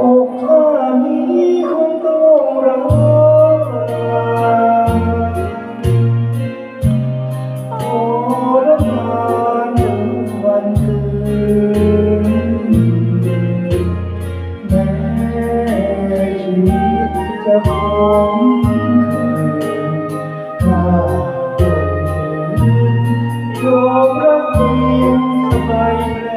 อกข้านี้คงต้องร้อโอ้ละนานถึงวันคืนแม้ชีจะคงเคยข้าโดนยอมรับเพียงสบ